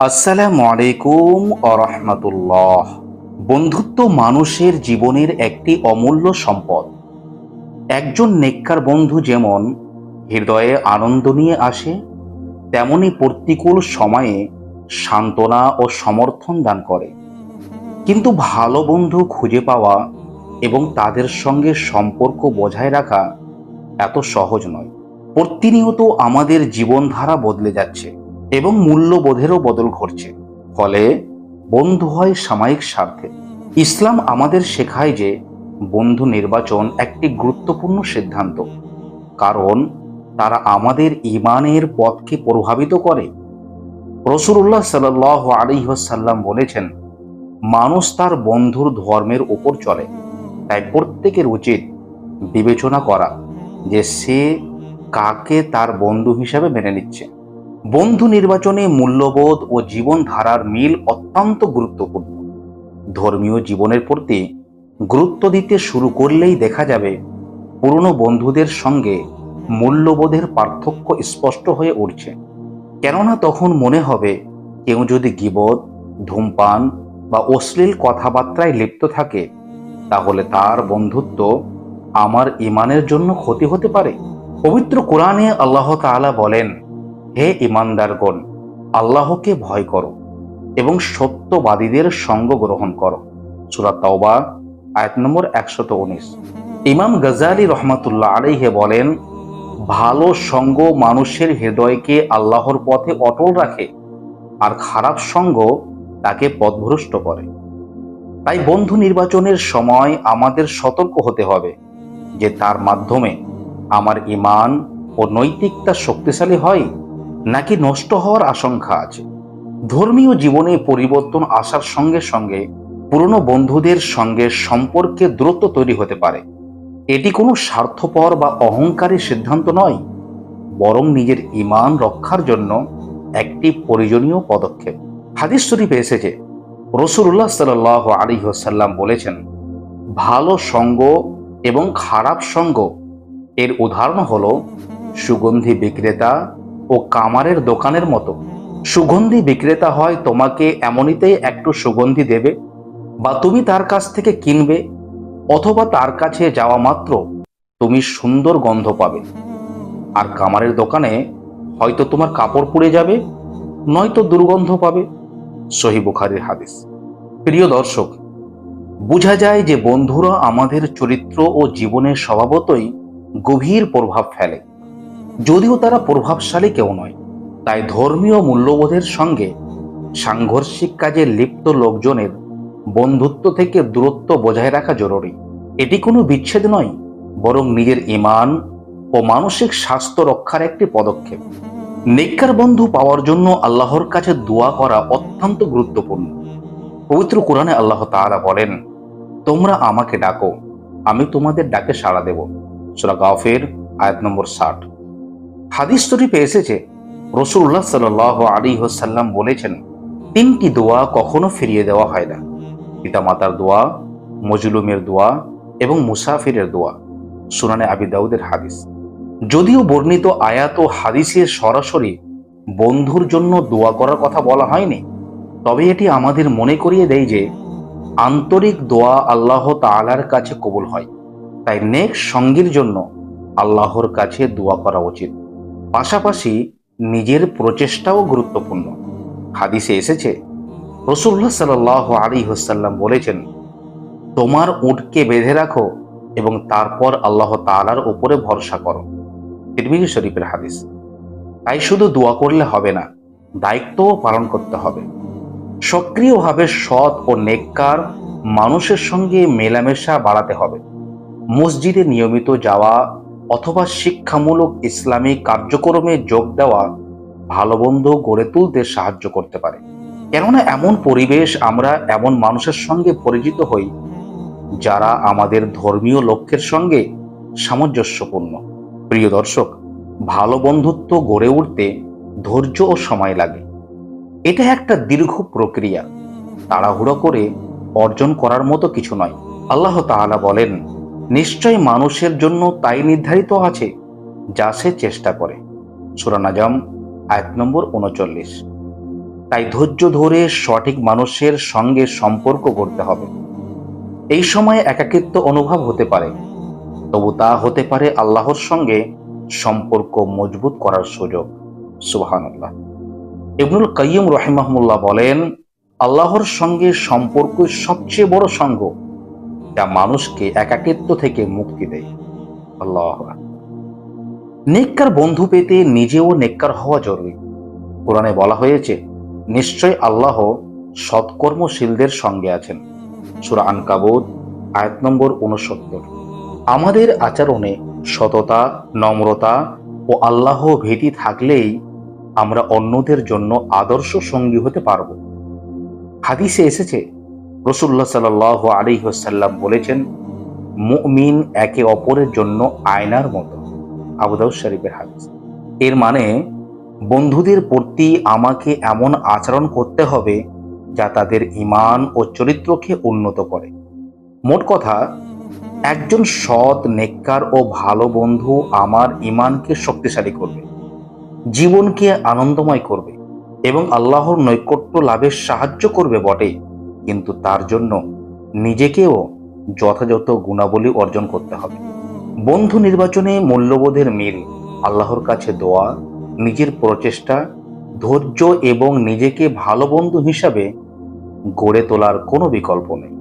আসসালামু আলাইকুম আরহামতুল্লাহ বন্ধুত্ব মানুষের জীবনের একটি অমূল্য সম্পদ। একজন নেককার বন্ধু যেমন হৃদয়ে আনন্দ নিয়ে আসে, তেমনি প্রতিকূল সময়ে সান্ত্বনা ও সমর্থন দান করে। কিন্তু ভালো বন্ধু খুঁজে পাওয়া এবং তাদের সঙ্গে সম্পর্ক বজায় রাখা এত সহজ নয়। প্রতিনিয়ত আমাদের জীবনধারা বদলে যাচ্ছে। এবং মূল্যবোধেরও বদল ঘটছে। ফলে বন্ধু হয় সাময়িক স্বার্থে। ইসলাম আমাদের শেখায় যে বন্ধু নির্বাচন একটি গুরুত্বপূর্ণ সিদ্ধান্ত। কারণ তারা আমাদের ইমানের পথকে প্রভাবিত করে। রসুল্লাহ সাল আলিহাসাল্লাম বলেছেন, মানুষ তার বন্ধুর ধর্মের উপর চলে। তাই প্রত্যেকের উচিত বিবেচনা করা যে সে কাকে তার বন্ধু হিসাবে মেনে নিচ্ছে। বন্ধু নির্বাচনে মূল্যবোধ ও জীবনধারার মিল অত্যন্ত গুরুত্বপূর্ণ। ধর্মীয় জীবনের প্রতি গুরুত্ব দিতে শুরু করলেই দেখা যাবে, পুরনো বন্ধুদের সঙ্গে মূল্যবোধের পার্থক্য স্পষ্ট হয়ে উঠছে। কেননা তখন মনে হবে, কেউ যদি গিবদ ধূমপান বা অশ্লীল কথাবার্তায় লিপ্ত থাকে, তাহলে তার বন্ধুত্ব আমার ইমানের জন্য ক্ষতি হতে পারে। পবিত্র কোরআনে আল্লাহ তাআলা বলেন হে ইমানদারগণ, আল্লাহকে ভয় করো এবং সত্যবাদীদের সঙ্গ গ্রহণ করো। সুরা তাওবা, আয়াত নম্বর একশত উনিশ। ইমাম গজালি রহমাতুল্লাহ আলাইহে বলেন, ভালো সঙ্গ মানুষের হৃদয়কে আল্লাহর পথে অটল রাখে আর খারাপ সঙ্গ তাকে পথভ্রষ্ট করে। তাই বন্ধু নির্বাচনের সময় আমাদের সতর্ক হতে হবে যে তার মাধ্যমে আমার ইমান ও নৈতিকতা শক্তিশালী হয় নাকি নষ্ট হওয়ার আশঙ্কা আছে? ধর্মীয় জীবনে পরিবর্তন আসার সঙ্গে সঙ্গে পুরনো বন্ধুদের সঙ্গে সম্পর্কে দ্রুত তৈরি হতে পারে। এটি কোনো স্বার্থপর বা অহংকারী সিদ্ধান্ত নয়, বরং নিজের ইমান রক্ষার জন্য একটি প্রয়োজনীয় পদক্ষেপ। হাদিস শরীফে এসেছে রসুল্লাহ সাল আলী সাল্লাম বলেছেন, ভালো সঙ্গ এবং খারাপ সঙ্গ। এর উদাহরণ হল সুগন্ধি বিক্রেতা ও কামারের দোকানের মতো। সুগন্ধি বিক্রেতা হয় তোমাকে এমনিতেই একটু সুগন্ধি দেবে বা তুমি তার কাছ থেকে কিনবে অথবা তার কাছে যাওয়া মাত্র তুমি সুন্দর গন্ধ পাবে। আর কামারের দোকানে হয়তো তোমার কাপড় পুড়ে যাবে, নয়তো দুর্গন্ধ পাবে। সহি বুখারির হাদিস। প্রিয় দর্শক, বোঝা যায় যে বন্ধুরা আমাদের চরিত্র ও জীবনের স্বভাবতই গভীর প্রভাব ফেলে। যদিও তারা প্রভাবশালী কেউ নয়, তাই ধর্মীয় মূল্যবোধের সঙ্গে সাংঘর্ষিক কাজে লিপ্ত লোকজনের বন্ধুত্ব থেকে দূরত্ব বজায় রাখা জরুরি। এটি কোনো বিচ্ছেদ নয়, বরং নিজের ইমান ও মানসিক স্বাস্থ্য রক্ষার একটি পদক্ষেপ। নেককার বন্ধু পাওয়ার জন্য আল্লাহর কাছে দোয়া করা অত্যন্ত গুরুত্বপূর্ণ। পবিত্র কোরআনে আল্লাহ তাআলা বলেন, তোমরা আমাকে ডাকো, আমি তোমাদের ডাকে সাড়া দেব। সুরা গাফের, আয়াত নম্বর ষাট। হাদিস শরীফে এসেছে রসুল্লাহ সাল আলী সাল্লাম বলেছেন, তিনটি দোয়া কখনো ফিরিয়ে দেওয়া হয় না। পিতামাতার দোয়া, মজলুমের দোয়া এবং মুসাফিরের দোয়া। সুনানে আবি দাউদের হাদিস। যদিও বর্ণিত আয়াত ও হাদিসে সরাসরি বন্ধুর জন্য দোয়া করার কথা বলা হয়নি, তবে এটি আমাদের মনে করিয়ে দেয় যে, আন্তরিক দোয়া আল্লাহ তালার কাছে কবুল হয়। তাই নেক সঙ্গীর জন্য আল্লাহর কাছে দোয়া করা উচিত। পাশাপাশি নিজের প্রচেষ্টাও গুরুত্বপূর্ণ। হাদিসে এসেছে রসুল্লাহ সাল আলী হোসাল্লাম বলেছেন, তোমার উটকে বেঁধে রাখো এবং তারপর আল্লাহ তালার উপরে ভরসা করো। তিরমিজি শরীফের হাদিস। তাই শুধু দোয়া করলে হবে না, দায়িত্বও পালন করতে হবে। সক্রিয়ভাবে সৎ ও নেককার মানুষের সঙ্গে মেলামেশা বাড়াতে হবে। মসজিদে নিয়মিত যাওয়া অথবা শিক্ষামূলক ইসলামী কার্যক্রমে যোগ দেওয়া ভালো বন্ধু গড়ে তুলতে সাহায্য করতে পারে। কেননা এমন পরিবেশ আমরা এমন মানুষের সঙ্গে পরিচিত হই, যারা আমাদের ধর্মীয় লক্ষ্যের সঙ্গে সামঞ্জস্যপূর্ণ। প্রিয় দর্শক, ভালো বন্ধুত্ব গড়ে উঠতে ধৈর্য ও সময় লাগে। এটা একটা দীর্ঘ প্রক্রিয়া। তাড়াহুড়ো করে অর্জন করার মতো কিছু নয়। আল্লাহ তাআলা বলেন নিশ্চয় মানুষের জন্য তাই নির্ধারিত আছে, যা সে চেষ্টা করে। সুরানাজম আয়াত নম্বর উনচল্লিশ। তাই ধৈর্য ধরে সঠিক মানুষের সঙ্গে সম্পর্ক করতে হবে। এই সময় একাকিত্ব অনুভব হতে পারে। তবু তা হতে পারে আল্লাহর সঙ্গে সম্পর্ক মজবুত করার সুযোগ। সুবহানাল্লাহ। ইবনুল কাইয়ুম রহিমাহমুল্লাহ বলেন, আল্লাহর সঙ্গে সম্পর্ক সবচেয়ে বড় সঙ্গ। যা মানুষকে একাকিত্ব থেকে মুক্তি দেয়। আল্লাহ নেককার বন্ধু পেতে নিজেও নেককার হওয়া জরুরি। কোরআনে বলা হয়েছে, নিশ্চয় আল্লাহ সৎকর্মশীলদের সঙ্গে আছেন। সুরা আনকাবুত, আয়াত নম্বর উনসত্তর আমাদের আচরণে সততা, নম্রতা ও আল্লাহ ভীতি থাকলেই আমরা অন্যদের জন্য আদর্শ সঙ্গী হতে পারব। হাদিসে এসেছে রসুল্লাহ সাল আলী সাল্লাম বলেছেন, মুমিন একে অপরের জন্য আয়নার মতো। আবুদাউ শরীফের হাদিস। এর মানে বন্ধুদের প্রতি আমাকে এমন আচরণ করতে হবে যা তাদের ইমান ও চরিত্রকে উন্নত করে। মোট কথা, একজন সৎ, নেককার ও ভালো বন্ধু আমার ইমানকে শক্তিশালী করবে, জীবনকে আনন্দময় করবে এবং আল্লাহর নৈকট্য লাভের সাহায্য করবে বটে কিন্তু তার জন্য নিজেকেও যথাযথ গুণাবলী অর্জন করতে হবে। বন্ধু নির্বাচনে মূল্যবোধের মিল, আল্লাহর কাছে দোয়া, নিজের প্রচেষ্টা, ধৈর্য এবং নিজেকে ভালো বন্ধু হিসাবে গড়ে তোলার কোনো বিকল্প নেই।